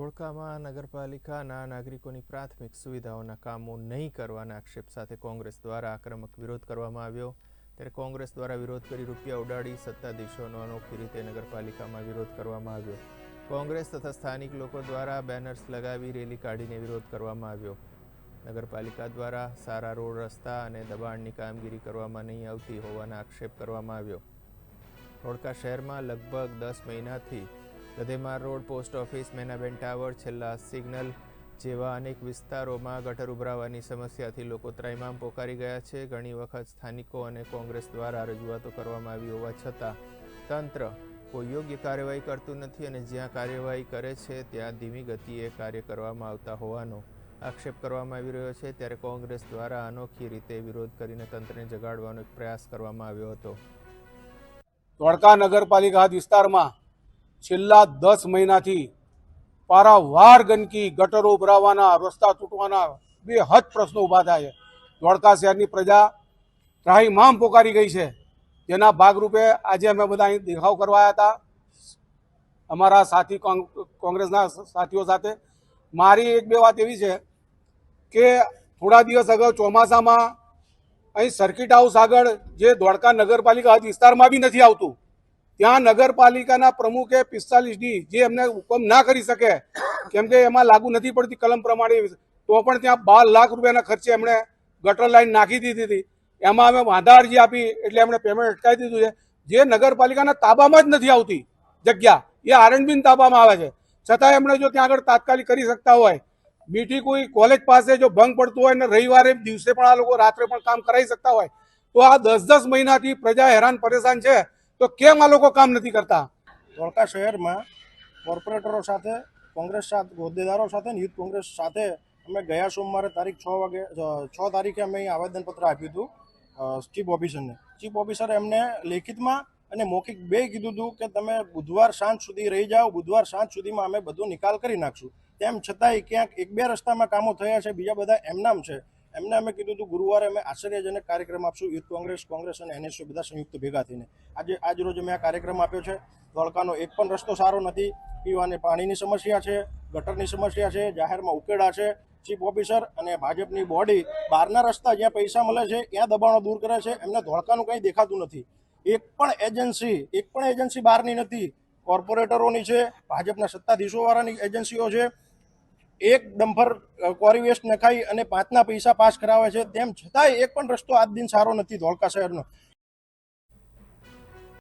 ધોળકામાં નગરપાલિકાના નાગરિકોની પ્રાથમિક સુવિધાઓના કામો નહીં કરવાના આક્ષેપ સાથે કોંગ્રેસ દ્વારા આક્રમક વિરોધ કરવામાં આવ્યો. ત્યારે કોંગ્રેસ દ્વારા વિરોધ કરી રૂપિયા ઉડાડી સત્તાધીશોનો અનોખી રીતે નગરપાલિકામાં વિરોધ કરવામાં આવ્યો. કોંગ્રેસ તથા સ્થાનિક લોકો દ્વારા બેનર્સ લગાવી રેલી કાઢીને વિરોધ કરવામાં આવ્યો. નગરપાલિકા દ્વારા સારા રોડ રસ્તા અને દબાણની કામગીરી કરવામાં નહીં આવતી હોવાના આક્ષેપ કરવામાં આવ્યો. ધોળકા શહેરમાં લગભગ દસ મહિનાથી Gadhemar road post office, Menaben tower, છેલ્લા સિગ્નલ જેવા અનેક વિસ્તારોમાં ગટર ઉભરાવાની સમસ્યાથી લોકો ત્રાઇમામ પોકારી ગયા છે. ઘણી વખત સ્થાનિકો અને કોંગ્રેસ દ્વારા રજૂઆતો કરવામાં આવી હોવા છતાં તંત્ર કોઈ યોગ્ય કાર્યવાહી કરતું નથી અને જ્યાં કાર્યવાહી કરે છે ત્યાં ધીમી ગતિએ કાર્ય કરવામાં આવતા હોવાનો આક્ષેપ કરવામાં આવી રહ્યો છે. ત્યારે કોંગ્રેસ દ્વારા અનોખી રીતે વિરોધ કરીને તંત્રને જગાડવાનો પ્રયાસ કરવામાં આવ્યો હતો. ધોળકા નગરપાલિકા વિસ્તારમાં છેલ્લા દસ મહિનાથી પારાવાર ગંદકી, ગટરો ભરાવાના રસ્તા તૂટવાના, બે હદ પ્રશ્નો ઊભા થાય છે. ધોળકા શહેરની પ્રજા ત્રાહીમામ પોકારી ગઈ છે. જેના ભાગરૂપે આજે અમે બધા અહીં દેખાવ કરવા આવ્યા હતા. અમારા સાથી કોંગ- કોંગ્રેસના સાથીઓ સાથે. મારી એક બે વાત એવી છે કે થોડા દિવસ અગાઉ ચોમાસામાં અહીં સર્કિટ હાઉસ આગળ જે દ્વારકા નગરપાલિકા હદ વિસ્તારમાં બી નથી આવતું. ત્યાં નગરપાલિકાના પ્રમુખે પિસ્તાલીસ ડી જે એમને હુકમ ના કરી શકે, કેમ કે એમાં લાગુ નથી પડતી કલમ પ્રમાણે, તો પણ ત્યાં બાર લાખ રૂપિયાના ખર્ચે એમણે ગટર લાઈન નાખી દીધી હતી. એમાં અમે વાંધા અરજી આપી, એટલે એમણે પેમેન્ટ અટકાવી દીધું છે. જે નગરપાલિકાના તાબામાં જ નથી આવતી જગ્યા, એ આરએનબીન તાબામાં આવે છે. છતાં એમણે જો ત્યાં આગળ તાત્કાલિક કરી શકતા હોય મીઠી કોઈ કોલેજ પાસે જો ભંગ પડતું હોય ને રવિવારે દિવસે પણ આ લોકો રાત્રે પણ કામ કરાવી શકતા હોય, તો આ દસ દસ મહિનાથી પ્રજા હેરાન પરેશાન છે. તો કેમ આ લોકો કામ નથી કરતા? ધોળકા શહેરમાં કોર્પોરેટરો સાથે, કોંગ્રેસ સાથે, હોદ્દેદારો સાથે યુથ કોંગ્રેસ સાથે અમે ગયા સોમવારે તારીખ છ વાગે છ તારીખે અમે અહીં આવેદનપત્ર આપ્યું હતું ચીફ ઓફિસરને. ચીફ ઓફિસરે એમને લેખિતમાં અને મૌખિક બે કીધું હતું કે તમે બુધવાર સાંજ સુધી રહી જાઓ, બુધવાર સાંજ સુધીમાં અમે બધો નિકાલ કરી નાખશું. તેમ છતાંય ક્યાંક એક બે રસ્તામાં કામો થયા છે, બીજા બધા એમનામ છે. એમને અમે કીધું હતું, ગુરુવારે અમે આશ્ચર્યજનક કાર્યક્રમ આપશું. યુથ કોંગ્રેસ કોંગ્રેસ અને એનએસયુ બધા સંયુક્ત ભેગા થઈને. આજે, આજ રોજ અમે આ કાર્યક્રમ આપ્યો છે. ધોળકાનો એક પણ રસ્તો સારો નથી. પીવાની પાણીની સમસ્યા છે, ગટરની સમસ્યા છે, જાહેરમાં ઉકેડા છે. ચીફ ઓફિસર અને ભાજપની બોડી બહારના રસ્તા જ્યાં પૈસા મળે છે, ત્યાં દબાણો દૂર કરે છે. એમને ધોળકાનું કંઈ દેખાતું નથી. એક પણ એજન્સી, એક પણ એજન્સી બહારની નથી. કોર્પોરેટરોની છે, ભાજપના સત્તાધીશોવાળાની એજન્સીઓ છે. એક ડમ્પર કોરી વેસ્ટ નખાઈ અને પાંચના પૈસા પાસ કરાવે છે. તેમ છતાંય એક પણ રસ્તો આજ દિન સારો નથી ધોળકા શહેરનો.